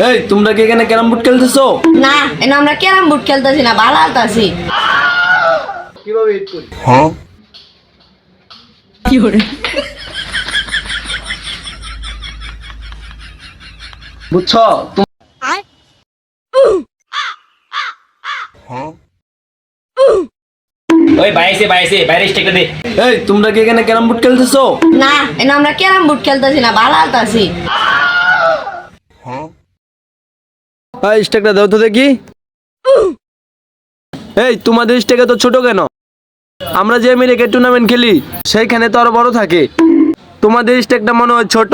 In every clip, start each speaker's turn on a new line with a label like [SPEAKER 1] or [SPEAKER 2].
[SPEAKER 1] এই তোমরা কি এখানে ক্যারাম বোর্ড খেলতেছো?
[SPEAKER 2] না এনে আমরা ক্যারাম বোর্ড খেলতেছি না ভালো আলতাছি।
[SPEAKER 1] কীভাবে হিট করি? বুঝছ? তোম-
[SPEAKER 3] ওই বাইরে বাইরে বাইরে স্টেকটা দে
[SPEAKER 1] এই তোমরা কি এখানে ক্যারাম বোর্ড খেলতেছো
[SPEAKER 2] না এনে আমরা ক্যারাম বোর্ড খেলতেছি না ভালো আলতাছি।
[SPEAKER 1] এই স্টেকটা দাও তো দেখি। এই তোমাদের স্টেকে তো ছোট কেন? আমরা যে আমেরিকা টুর্নামেন্ট খেলি সেইখানে তো আরও বড় থাকে। তোমাদের স্টেকটা মনে হয় ছোট।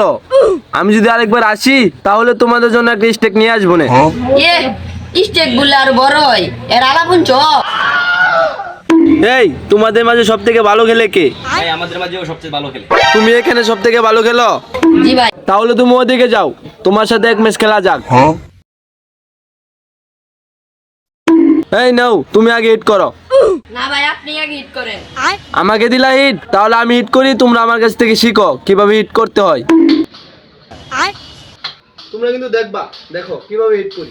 [SPEAKER 1] আমি যদি আরেকবার আসি তাহলে তোমাদের জন্য একটা স্টেক নিয়ে আসব না।
[SPEAKER 2] স্টেকগুলো আর বড় হয়। এর আলাপুন চ
[SPEAKER 1] এই তোমাদের মাঝে সব থেকে ভালো খেলে কে?
[SPEAKER 3] ভাই আমাদের মাঝেও সবচেয়ে ভালো খেলে।
[SPEAKER 1] তুমি এখানে সব থেকে ভালো খেলো?
[SPEAKER 2] জি ভাই।
[SPEAKER 1] তাহলে তুমি ওদিকে যাও। তোমার সাথে এক ম্যাচ খেলা যাক। এই নাও তুমি আগে হিট করো।
[SPEAKER 2] না ভাই আপনি আগে হিট করেন।
[SPEAKER 1] আমাকে দিলা হিট তাহলে আমি হিট করি তোমরা আমার কাছ থেকে শিখো কীভাবে হিট করতে হয়। তোমরা কিন্তু দেখবা দেখো কীভাবে হিট করি।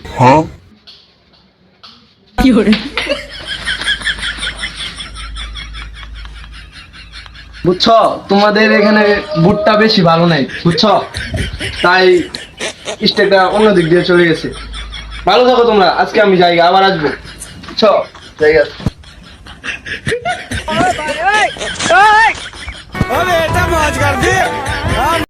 [SPEAKER 1] বুঝছ? তোমাদের এখানে বুটটা বেশি ভালো নাই বুঝছ? তাই স্টেকটা অন্য দিক দিয়ে চলে গেছে। ভালো থাকো তোমরা আজকে আমি যাই আবার আসব। বুঝছ জায়গা